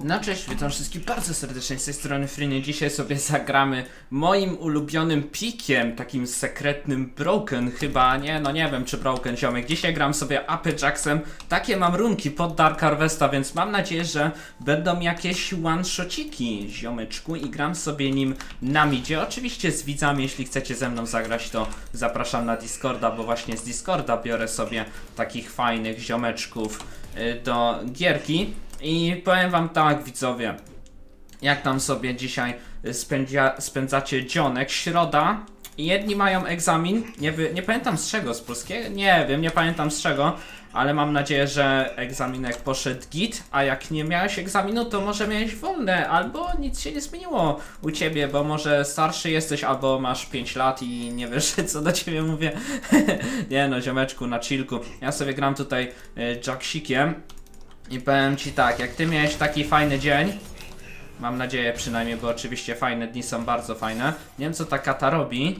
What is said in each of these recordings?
No cześć, witam wszystkich bardzo serdecznie z tej strony Friny. Dzisiaj sobie zagramy moim ulubionym pikiem, takim sekretnym Broken chyba, nie, no nie wiem czy Broken ziomek. Dzisiaj gram sobie Ape Jacksem, takie mam runki pod Dark Harvesta, więc mam nadzieję, że będą jakieś one-shotiki ziomeczku i gram sobie nim na midzie. Oczywiście z widzami, jeśli chcecie ze mną zagrać, to zapraszam na Discorda, bo właśnie z Discorda biorę sobie takich fajnych ziomeczków y, do gierki. I powiem wam tak, widzowie, jak tam sobie dzisiaj y, spędzia, spędzacie dzionek, środa, jedni mają egzamin, nie, wy, nie pamiętam z czego, z polskiego, nie wiem, nie pamiętam z czego, ale mam nadzieję, że egzaminek poszedł git, a jak nie miałeś egzaminu, to może miałeś wolne, albo nic się nie zmieniło u ciebie, bo może starszy jesteś, albo masz 5 lat i nie wiesz, co do ciebie mówię. nie no, ziomeczku, na chillku. Ja sobie gram tutaj y, Jacksikiem, i powiem ci tak, jak ty miałeś taki fajny dzień, mam nadzieję przynajmniej, bo oczywiście fajne dni są bardzo fajne. Nie wiem co ta kata robi,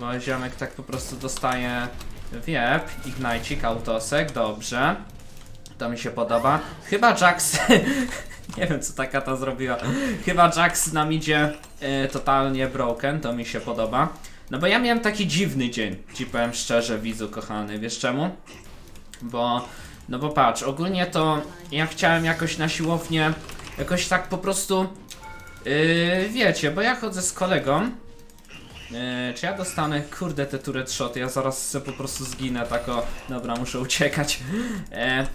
bo ziomek tak po prostu dostaje wiep, ignajcik, autosek, dobrze. To mi się podoba. Chyba Jax, nie wiem co ta kata zrobiła, chyba Jax nam idzie y, totalnie broken, to mi się podoba. No bo ja miałem taki dziwny dzień, ci powiem szczerze, widzu kochany, wiesz czemu? Bo, no bo patrz, ogólnie to ja chciałem jakoś na siłownię, jakoś tak po prostu, yy, wiecie, bo ja chodzę z kolegą, yy, czy ja dostanę, kurde, te turret shoty, ja zaraz se po prostu zginę, tak o, dobra, muszę uciekać, e,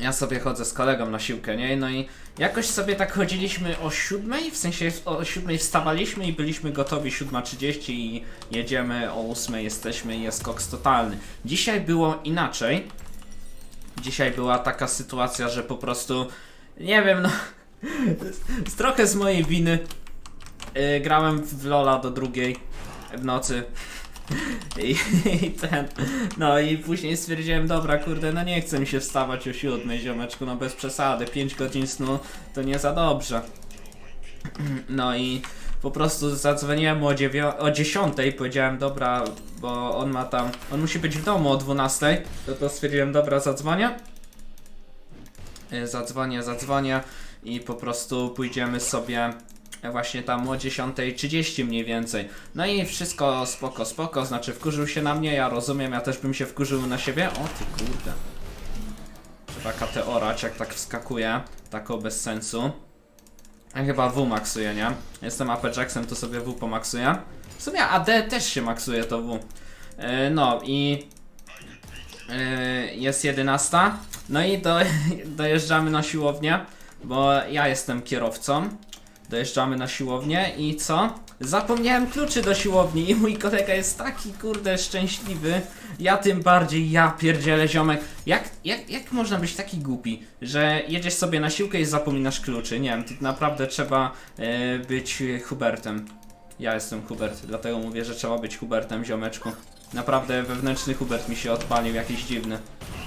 ja sobie chodzę z kolegą na siłkę, nie? No i jakoś sobie tak chodziliśmy o siódmej, w sensie o siódmej wstawaliśmy i byliśmy gotowi 7.30 i jedziemy o ósmej jesteśmy i jest koks totalny. Dzisiaj było inaczej. Dzisiaj była taka sytuacja, że po prostu, nie wiem, no, trochę z mojej winy yy, grałem w Lola do drugiej w nocy. I, I ten, no i później stwierdziłem, dobra, kurde, no nie chcę mi się wstawać o siódmej, ziomeczku, no bez przesady, 5 godzin snu to nie za dobrze. No i po prostu zadzwoniłem o, dziewią- o 10, powiedziałem, dobra, bo on ma tam, on musi być w domu o 12, to to stwierdziłem, dobra, zadzwonię. Y, Zadzwonię, zadzwonię i po prostu pójdziemy sobie właśnie tam o 10.30 mniej więcej. No i wszystko spoko, spoko, znaczy wkurzył się na mnie, ja rozumiem, ja też bym się wkurzył na siebie. O ty kurde. Trzeba katę orać, jak tak wskakuje, tako bez sensu. Ja chyba W maksuję, nie? Jestem AP to sobie W pomaksuję. W sumie AD też się maksuje to W. Yy, no i yy, jest 11. No i do, dojeżdżamy na siłownię, bo ja jestem kierowcą. Dojeżdżamy na siłownię i co? Zapomniałem kluczy do siłowni i mój kolega jest taki kurde szczęśliwy. Ja tym bardziej, ja pierdzielę ziomek. Jak, jak, jak można być taki głupi, że jedziesz sobie na siłkę i zapominasz kluczy? Nie wiem, to naprawdę trzeba e, być Hubertem. Ja jestem Hubert, dlatego mówię, że trzeba być Hubertem, ziomeczku. Naprawdę wewnętrzny Hubert mi się odpalił, jakiś dziwny.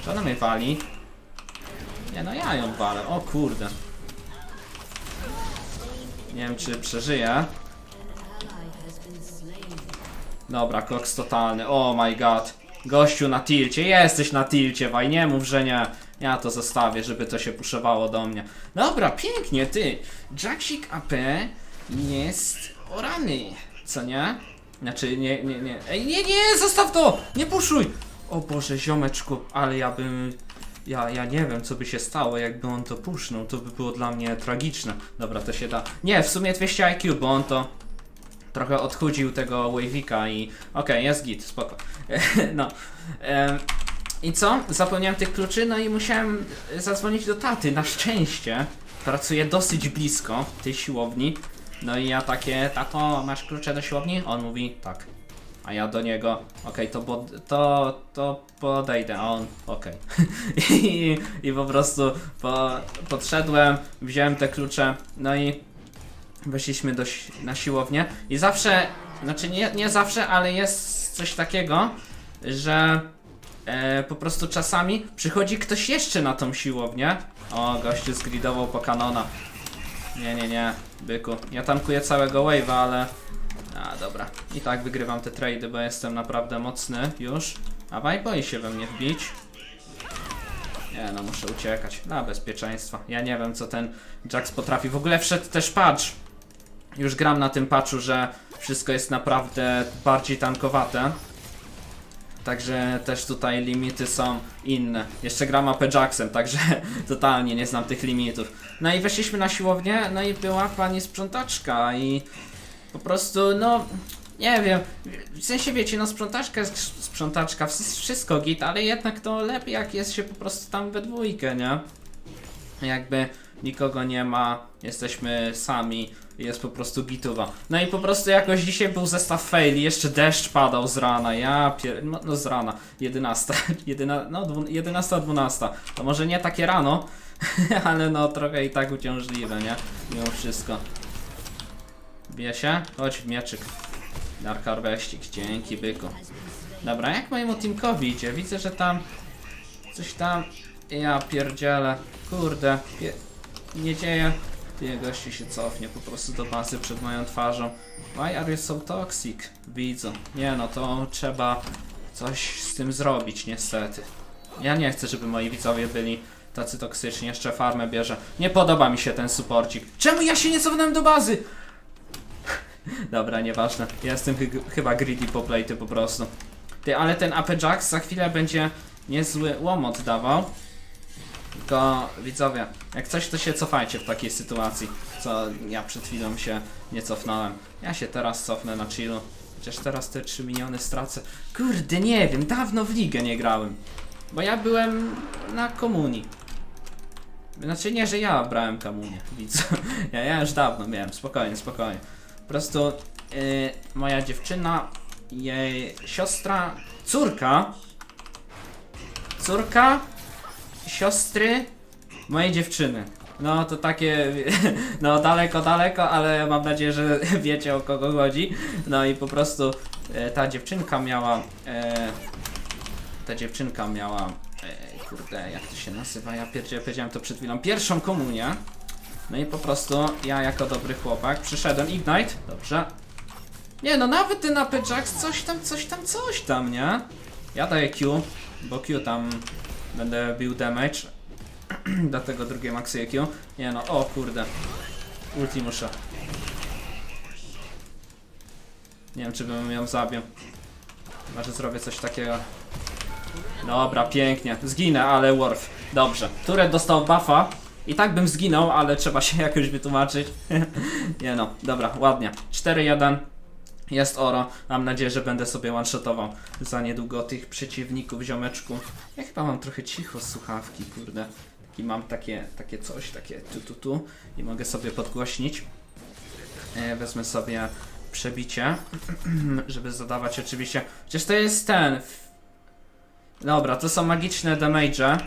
Czy ona mnie wali? Nie no, ja ją walę, o kurde. Nie wiem, czy przeżyję. Dobra, koks totalny. Oh my god. Gościu na tilcie. Jesteś na tilcie, waj. Nie mów, że nie. Ja to zostawię, żeby to się puszowało do mnie. Dobra, pięknie, ty. Jacksik AP jest orany. Co nie? Znaczy, nie, nie, nie. Ej, nie, nie, zostaw to! Nie puszuj! O Boże, ziomeczku, ale ja bym... Ja, ja nie wiem, co by się stało, jakby on to pusznął. To by było dla mnie tragiczne. Dobra, to się da. Nie, w sumie 200 IQ, bo on to trochę odchudził tego Wavika i okej, jest git, spoko. no. I co? Zapomniałem tych kluczy, no i musiałem zadzwonić do taty. Na szczęście pracuję dosyć blisko tej siłowni. No i ja takie, tato, masz klucze do siłowni? On mówi, tak. A ja do niego, okej, to, bo, to, to podejdę, a on, okej. I, I po prostu po, podszedłem, wziąłem te klucze, no i weszliśmy do, na siłownię i zawsze, znaczy nie, nie zawsze, ale jest coś takiego, że e, po prostu czasami przychodzi ktoś jeszcze na tą siłownię. O, gościu zgridował po kanona. Nie, nie, nie, byku. Ja tankuję całego wave'a, ale... A, dobra. I tak wygrywam te trady, bo jestem naprawdę mocny już. A Waj boi się we mnie wbić. Nie no, muszę uciekać. Dla bezpieczeństwa. Ja nie wiem, co ten Jax potrafi. W ogóle wszedł też patch. Już gram na tym patchu, że wszystko jest naprawdę bardziej tankowate. Także też tutaj limity są inne. Jeszcze gram AP Jacksem, także totalnie nie znam tych limitów. No i weszliśmy na siłownię, no i była pani sprzątaczka i po prostu, no, nie wiem, w sensie wiecie, no sprzątaczka, jest sprzątaczka, wsz- wszystko git, ale jednak to lepiej jak jest się po prostu tam we dwójkę, nie? Jakby nikogo nie ma, jesteśmy sami, jest po prostu gituwa. No i po prostu jakoś dzisiaj był zestaw faili, jeszcze deszcz padał z rana, ja pier... no, no z rana, 11, 11, no dwu- 11, 12, to może nie takie rano, ale no trochę i tak uciążliwe, nie? Mimo wszystko. Bije się? Chodź w mieczyk. Dark dzięki byku. Dobra, jak mojemu teamkowi idzie? Widzę, że tam coś tam... Ja pierdzielę. Kurde, pie... nie dzieje. Ty gości się cofnie po prostu do bazy przed moją twarzą. Why are you so toxic? Widzę. Nie no, to trzeba coś z tym zrobić, niestety. Ja nie chcę, żeby moi widzowie byli tacy toksyczni. Jeszcze farmę bierze. Nie podoba mi się ten supporcik. Czemu ja się nie cofnąłem do bazy? Dobra, nieważne. Ja jestem chy- chyba greedy po platy po prostu. Ty, ale ten AP Jax za chwilę będzie niezły łomot dawał. Tylko widzowie, jak coś to się cofajcie w takiej sytuacji, co ja przed chwilą się nie cofnąłem. Ja się teraz cofnę na chillu. Chociaż teraz te 3 miliony stracę. Kurde, nie wiem, dawno w ligę nie grałem. Bo ja byłem na komunii. Znaczy nie, że ja brałem komunię, widz. Ja, ja już dawno miałem, spokojnie, spokojnie. Po prostu y, moja dziewczyna, jej siostra, córka, córka siostry mojej dziewczyny. No to takie, no daleko, daleko, ale mam nadzieję, że wiecie o kogo chodzi. No i po prostu e, ta dziewczynka miała, e, ta dziewczynka miała, e, kurde, jak to się nazywa, ja pierdzie, powiedziałem to przed chwilą, pierwszą komunię. No i po prostu ja jako dobry chłopak przyszedłem, Ignite, dobrze. Nie no, nawet ten AP Jax coś tam, coś tam, coś tam, nie? Ja daję Q, bo Q tam będę bił damage. Dlatego drugie maksuję Q. Nie no, o kurde. Ulti muszę. Nie wiem, czy bym ją zabił. Chyba, że zrobię coś takiego. Dobra, pięknie. Zginę, ale worth. Dobrze. Turet dostał buffa. I tak bym zginął, ale trzeba się jakoś wytłumaczyć. Nie no, dobra, ładnie. 4-1. Jest oro. Mam nadzieję, że będę sobie one-shotował za niedługo tych przeciwników, ziomeczku. Ja chyba mam trochę cicho słuchawki, kurde. I mam takie, takie coś, takie tu tu tu i mogę sobie podgłośnić. E, wezmę sobie przebicie, żeby zadawać oczywiście. Przecież to jest ten. Dobra, to są magiczne damage.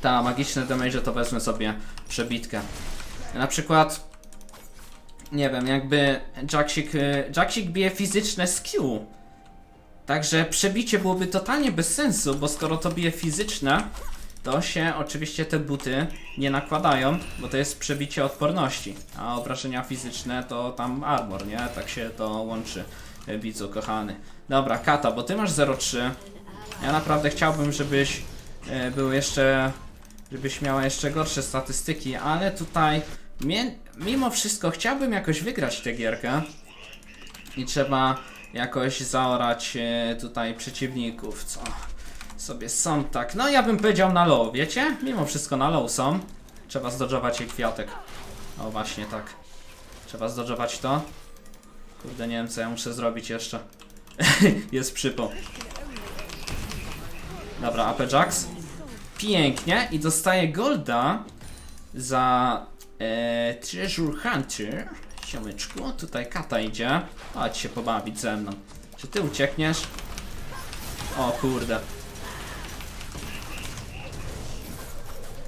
Ta, magiczne damage to wezmę sobie przebitkę. Na przykład nie wiem, jakby Jacksik, y, Jacksik bije fizyczne Q. Także przebicie byłoby totalnie bez sensu, bo skoro to bije fizyczne, to się oczywiście te buty nie nakładają, bo to jest przebicie odporności. A obrażenia fizyczne to tam armor, nie? Tak się to łączy, y, widzu kochany. Dobra, Kata, bo ty masz 0,3. Ja naprawdę chciałbym, żebyś y, był jeszcze, żebyś miała jeszcze gorsze statystyki, ale tutaj Mie- mimo wszystko chciałbym jakoś wygrać tę gierkę i trzeba jakoś zaorać e, tutaj przeciwników, co sobie są tak, no ja bym powiedział na low, wiecie? Mimo wszystko na low są. Trzeba zdodżować jej kwiatek. O właśnie tak. Trzeba zdodżować to. Kurde, nie wiem co ja muszę zrobić jeszcze. Jest przypał. Dobra, AP Jax. Pięknie i dostaje golda za e, Treasure Hunter. Siomyczku, tutaj kata idzie. Chodź się pobawić ze mną. Czy ty uciekniesz? O kurde.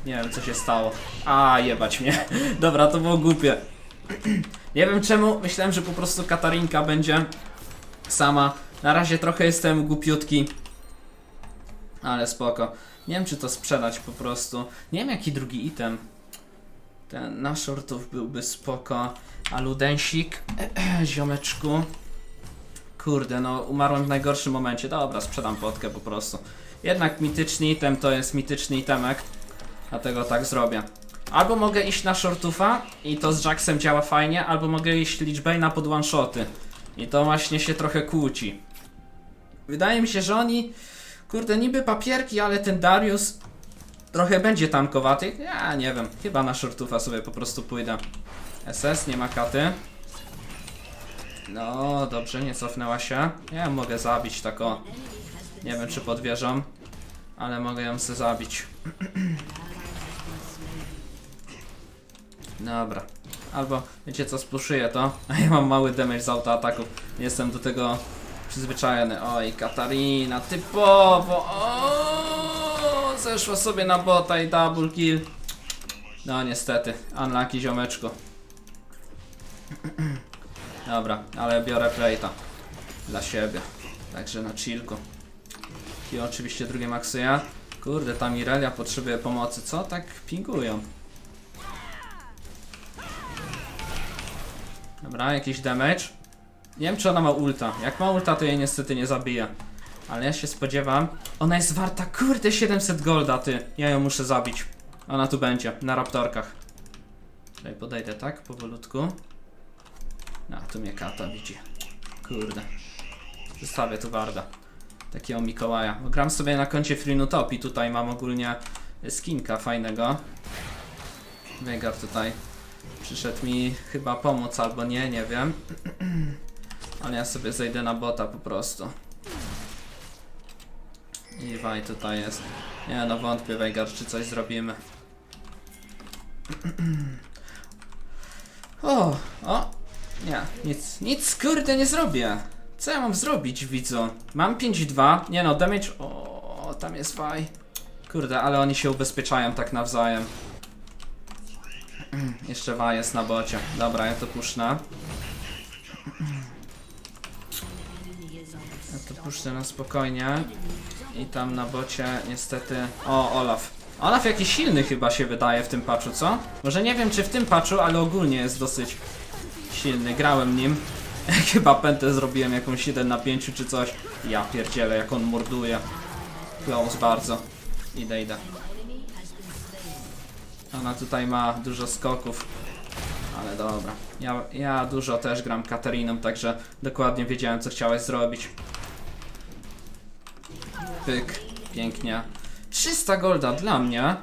Nie wiem co się stało. A jebać mnie. Dobra, to było głupie. Nie wiem czemu, myślałem, że po prostu Katarinka będzie sama. Na razie trochę jestem głupiutki. Ale spoko. Nie wiem czy to sprzedać po prostu. Nie wiem jaki drugi item. Ten na shortów byłby spoko. A ludensik, ziomeczku. Kurde, no umarłem w najgorszym momencie. Dobra, sprzedam potkę po prostu. jednak mityczny item to jest mityczny itemek, dlatego tak zrobię. Albo mogę iść na shortufa i to z Jacksem działa fajnie, albo mogę iść Lichbane'a pod one-shoty. I to właśnie się trochę kłóci. Wydaje mi się, że oni, kurde, niby papierki, ale ten Darius trochę będzie tankowaty. Ja nie wiem, chyba na shortufa sobie po prostu pójdę. SS, nie ma katy. No, dobrze, nie cofnęła się. Ja mogę zabić tak o. Nie wiem czy podwierzam, ale mogę ją sobie zabić. Dobra. Albo, wiecie co, spluszuję to, a ja mam mały damage z autoataków. Nie jestem do tego przyzwyczajony. Oj, Katarina, typowo! O, zeszła sobie na bota i double kill. No niestety, unlucky ziomeczku. Dobra, ale biorę plate'a dla siebie. Także na chillku. I oczywiście drugie maksuję. Kurde, ta Mirelia potrzebuje pomocy. Co tak pingują? Dobra, jakiś damage. Nie wiem czy ona ma ulta. Jak ma ulta, to jej niestety nie zabije. Ale ja się spodziewam. Ona jest warta, kurde, 700 golda, ty. Ja ją muszę zabić. Ona tu będzie, na raptorkach. Tutaj podejdę tak, powolutku. No, tu mnie kata widzi. Kurde. Zostawię tu Warda. Takiego Mikołaja. Gram sobie na koncie Freenutopii. Tutaj mam ogólnie skinka fajnego. Vegar tutaj przyszedł mi chyba pomóc albo nie, nie wiem. Ale ja sobie zejdę na bota po prostu. I Waj tutaj jest. Nie no wątpię Vegar, czy coś zrobimy. O, o, nie, nic, nic kurde nie zrobię. Co ja mam zrobić, widzu? Mam 5-2, nie no, damage, o, tam jest Waj. Kurde, ale oni się ubezpieczają tak nawzajem. Jeszcze Waj jest na bocie. Dobra, ja to puszczę. Ja to puszczę na spokojnie. I tam na bocie niestety... O, Olaf. Olaf jakiś silny chyba się wydaje w tym patchu, co? Może nie wiem czy w tym patchu, ale ogólnie jest dosyć silny. Grałem nim. chyba pętę zrobiłem jakąś 1 na 5 czy coś. Ja pierdzielę jak on morduje. Close bardzo. Idę, idę. Ona tutaj ma dużo skoków. Ale dobra. Ja, ja dużo też gram Katariną, także dokładnie wiedziałem co chciałeś zrobić. Pyk, pięknie. 300 golda dla mnie.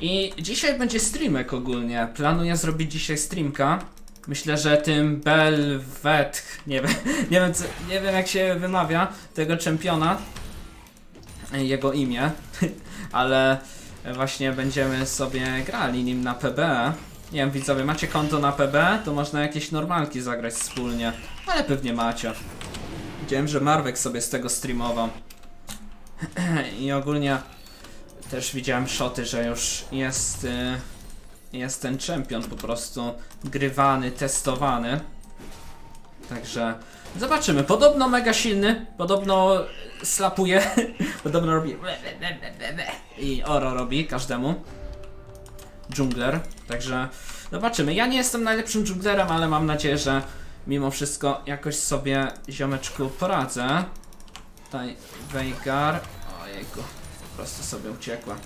I dzisiaj będzie streamek ogólnie. Planuję zrobić dzisiaj streamka. Myślę, że tym Belvet, nie wiem, nie wiem, co, nie wiem jak się wymawia tego czempiona, jego imię, ale właśnie będziemy sobie grali nim na PB. Nie wiem, widzowie, macie konto na PB? To można jakieś normalki zagrać wspólnie, ale pewnie macie. Widziałem, że Marwek sobie z tego streamował. I ogólnie też widziałem szoty, że już jest, y, jest ten czempion po prostu grywany, testowany. Także zobaczymy. Podobno mega silny, podobno slapuje, podobno robi i oro robi każdemu. Dżungler, także zobaczymy. Ja nie jestem najlepszym dżunglerem, ale mam nadzieję, że mimo wszystko jakoś sobie ziomeczku poradzę. Tutaj Veigar. Ojejku, po prostu sobie uciekła.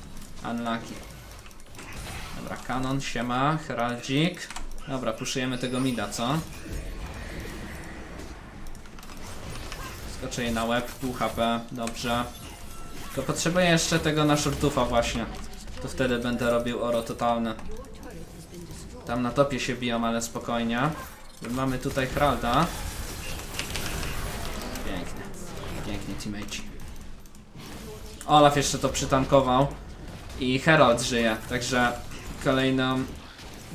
Unlucky. Dobra, kanon, siema, heraldzik. Dobra, puszujemy tego mida, co? Skoczę jej na łeb, pół HP, dobrze. Tylko potrzebuję jeszcze tego na shortufa właśnie. To wtedy będę robił oro totalne. Tam na topie się biją, ale spokojnie. Mamy tutaj Heralda. Pięknie. Teammate. Olaf jeszcze to przytankował. I Herald żyje, także kolejną,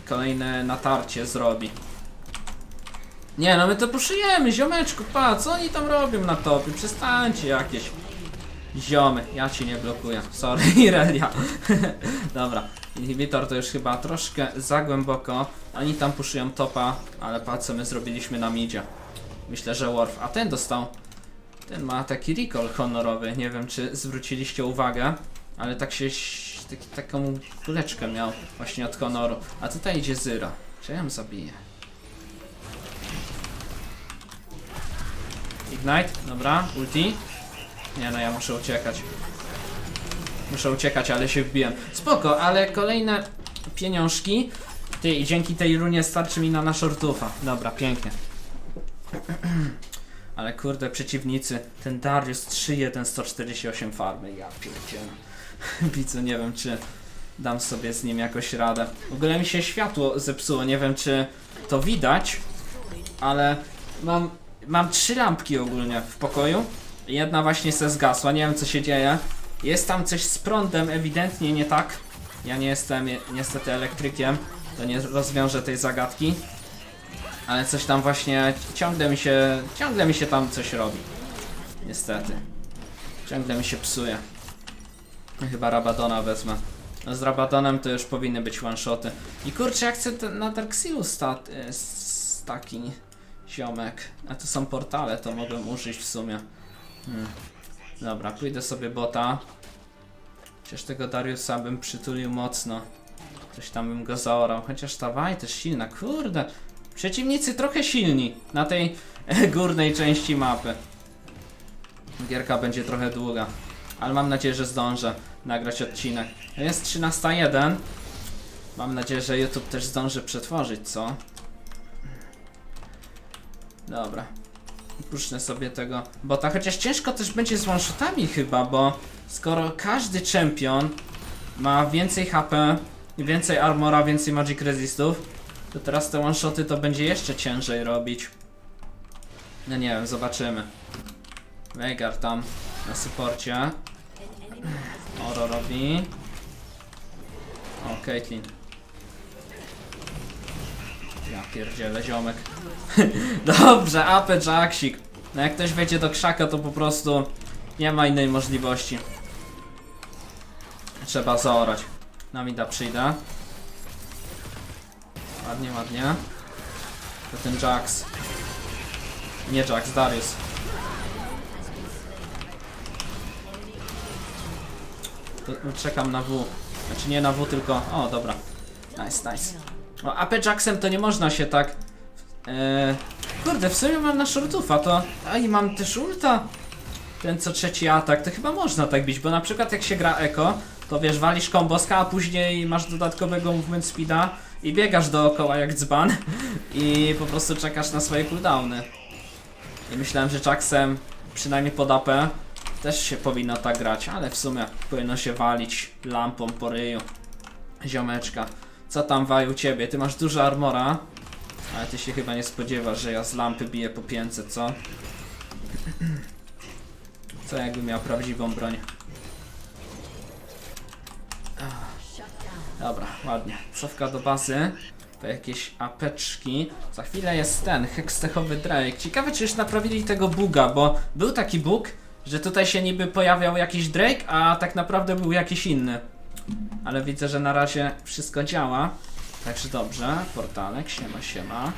kolejne natarcie zrobi. Nie no, my to puszujemy, ziomeczku, pa, co oni tam robią na topie? Przestańcie jakieś. Ziomy, ja ci nie blokuję. Sorry, Irelia. Dobra, inhibitor to już chyba troszkę za głęboko. Oni tam puszują topa, ale patrz co my zrobiliśmy na midzie. Myślę, że Worf. A ten dostał. Ten ma taki recall honorowy. Nie wiem, czy zwróciliście uwagę, ale tak się. Taki, taką kuleczkę miał właśnie od honoru. A tutaj idzie Zyra. Czy ja ją zabiję? Ignite, dobra, ulti. Nie no, ja muszę uciekać. Muszę uciekać, ale się wbiłem. Spoko, ale kolejne pieniążki. Ty, dzięki tej runie starczy mi na naszortufa. Dobra, pięknie. Ale kurde, przeciwnicy. Ten Darius 3-1 148 farmy. Ja pierdzielę. Widzę, nie wiem czy dam sobie z nim jakoś radę. W ogóle mi się światło zepsuło, nie wiem czy to widać, ale mam, mam trzy lampki ogólnie w pokoju. Jedna właśnie se zgasła, nie wiem co się dzieje. Jest tam coś z prądem, ewidentnie nie tak. Ja nie jestem je- niestety elektrykiem, to nie rozwiążę tej zagadki. Ale coś tam właśnie, ciągle mi się, ciągle mi się tam coś robi. Niestety. Ciągle mi się psuje. Chyba Rabadona wezmę. No z Rabadonem to już powinny być one-shoty. I kurczę, jak chcę na Darksilu stat, y, taki ziomek. A to są portale, to mogłem użyć w sumie. Hmm. Dobra, pójdę sobie bota. Chociaż tego Dariusa bym przytulił mocno. Coś tam bym go zaorał. Chociaż ta Waj też silna. Kurde. Przeciwnicy trochę silni na tej górnej części mapy. Gierka będzie trochę długa. Ale mam nadzieję, że zdążę nagrać odcinek. Jest 13.01. Mam nadzieję, że YouTube też zdąży przetworzyć, co? Dobra. Puszczę sobie tego bota, chociaż ciężko też będzie z one-shotami chyba, bo skoro każdy champion ma więcej HP, więcej armora, więcej magic resistów, to teraz te one-shoty to będzie jeszcze ciężej robić. No nie wiem, zobaczymy. Veigar tam na supporcie. Oro robi. O, Caitlyn. Ja pierdzielę, ziomek. Dobrze, Ape Jacksik. No jak ktoś wejdzie do krzaka, to po prostu nie ma innej możliwości. Trzeba zaorać. Na mida przyjdę. Ładnie, ładnie. To ten Jax. Nie Jax, Darius. To, czekam na W. Znaczy nie na W, tylko... O, dobra. Nice, nice. No, AP Jacksem to nie można się tak... Eee, kurde, w sumie mam na shortufa, to... A i mam też ulta. Ten co trzeci atak, to chyba można tak bić, bo na przykład jak się gra eko, to wiesz, walisz komboska, a później masz dodatkowego movement speeda i biegasz dookoła jak dzban i po prostu czekasz na swoje cooldowny. I myślałem, że Jacksem, przynajmniej pod AP, też się powinno tak grać, ale w sumie powinno się walić lampą po ryju. Ziomeczka. Co tam waj u ciebie? Ty masz dużo armora, ale ty się chyba nie spodziewasz, że ja z lampy biję po 500, co? Co jakby miał prawdziwą broń? Dobra, ładnie. Cofka do bazy. To jakieś apeczki. Za chwilę jest ten, hekstechowy Drake. Ciekawe, czy już naprawili tego buga, bo był taki bug, że tutaj się niby pojawiał jakiś Drake, a tak naprawdę był jakiś inny. Ale widzę, że na razie wszystko działa. Także dobrze. Portalek, siema, siema.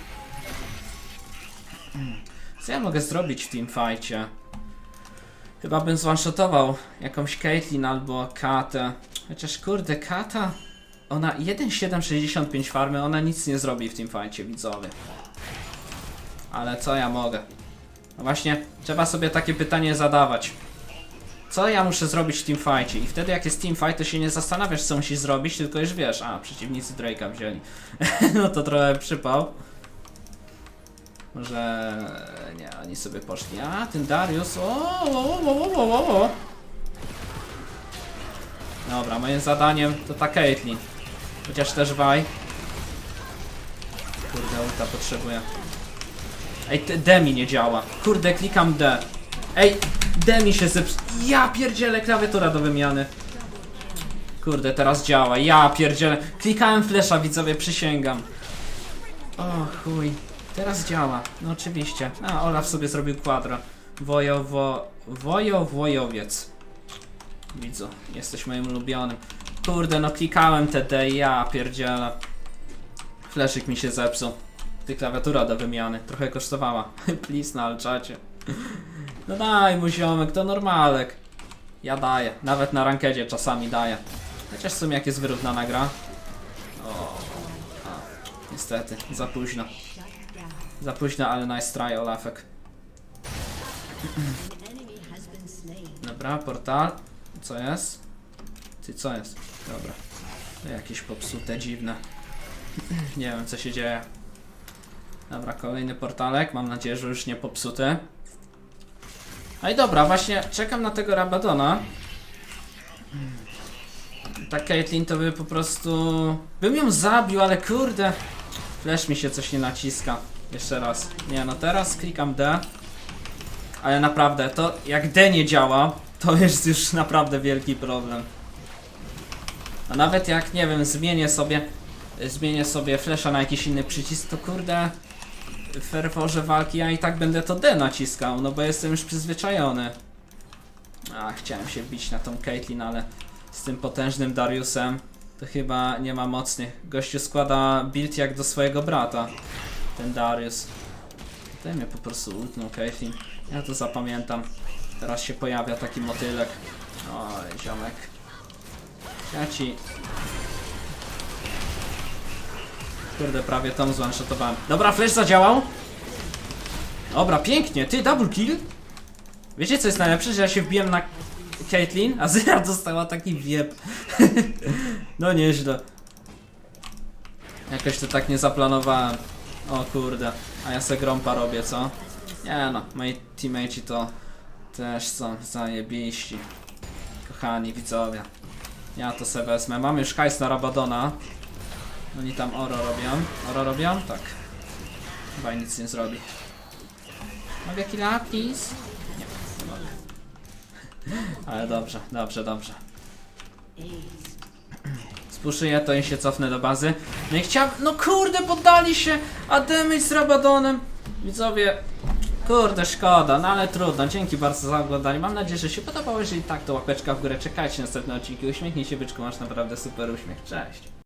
Hmm. Co ja mogę zrobić w teamfightie? Chyba bym zwanshotował jakąś Caitlyn albo Katę. Chociaż kurde, Kata... Ona 1,765 farmy, ona nic nie zrobi w teamfightie, widzowie. Ale co ja mogę? No właśnie, trzeba sobie takie pytanie zadawać. Co ja muszę zrobić w teamfightie? I wtedy jak jest teamfight, to się nie zastanawiasz co musisz zrobić, tylko już wiesz, a przeciwnicy Drake'a wzięli. no to trochę przypał. Może nie, oni sobie poszli. A ten Darius. O, o, o, o, o, o. Dobra, moim zadaniem to ta Caitlyn. Chociaż też Waj. Kurde, ulta potrzebuję. Ej, te- D mi nie działa. Kurde, klikam D. Ej, D mi się zeps... Ja pierdzielę, klawiatura do wymiany. Kurde, teraz działa. Ja pierdzielę. Klikałem flesza, widzowie, przysięgam. O chuj. Teraz działa. No oczywiście. A, Olaf sobie zrobił kwadro. Wojowo... Wojo, wojowiec. Widzę, jesteś moim ulubionym. Kurde, no klikałem te D, ja pierdzielę. Fleszyk mi się zepsuł. Ty klawiatura do wymiany, trochę kosztowała. Please na alczacie. No daj mu ziomek, to normalek. Ja daję, nawet na rankedzie czasami daję. Chociaż w sumie jak jest wyrównana gra. O, a, niestety, za późno. Za późno, ale nice try Olafek. Dobra, portal. Co jest? Ty, co jest? Dobra. To jakieś popsute, dziwne. Nie wiem, co się dzieje. Dobra, kolejny portalek. Mam nadzieję, że już nie popsuty. No i dobra, właśnie czekam na tego Rabadona. Ta Caitlyn to by po prostu... Bym ją zabił, ale kurde... Flash mi się coś nie naciska. Jeszcze raz. Nie, no teraz klikam D. Ale naprawdę, to jak D nie działa, to jest już naprawdę wielki problem. A nawet jak, nie wiem, zmienię sobie zmienię sobie flesza na jakiś inny przycisk, to kurde w ferworze walki ja i tak będę to D naciskał, no bo jestem już przyzwyczajony. A, chciałem się wbić na tą Caitlyn, ale z tym potężnym Dariusem to chyba nie ma mocnych. Gościu składa build jak do swojego brata, ten Darius. Ten mnie po prostu ultnął Caitlyn. Ja to zapamiętam. Teraz się pojawia taki motylek. Oj, ziomek. Ja ci Kurde, prawie tą zone-shotowałem. Dobra, flash zadziałał. Dobra, pięknie. Ty, double kill. Wiecie co jest najlepsze? Że ja się wbiłem na Caitlyn, a Zyra dostała taki wieb. no nieźle. Jakoś to tak nie zaplanowałem. O kurde. A ja se grompa robię, co? Nie no, moi teammateci to też są zajebiści. Kochani widzowie. Ja to se wezmę. Mam już hajs na Rabadona. Oni tam oro robią. Oro robią? Tak. Chyba nic nie zrobi. Mogę killa, please? Nie, nie mogę. Ale dobrze, dobrze, dobrze. Spuszuję to i się cofnę do bazy. No i chciałem... No kurde, poddali się! A damage z Rabadonem! Widzowie... Kurde, szkoda, no ale trudno. Dzięki bardzo za oglądanie. Mam nadzieję, że się podobało. Jeżeli tak, to łapeczka w górę. Czekajcie na następne odcinki. Uśmiechnij się, byczku. Masz naprawdę super uśmiech. Cześć.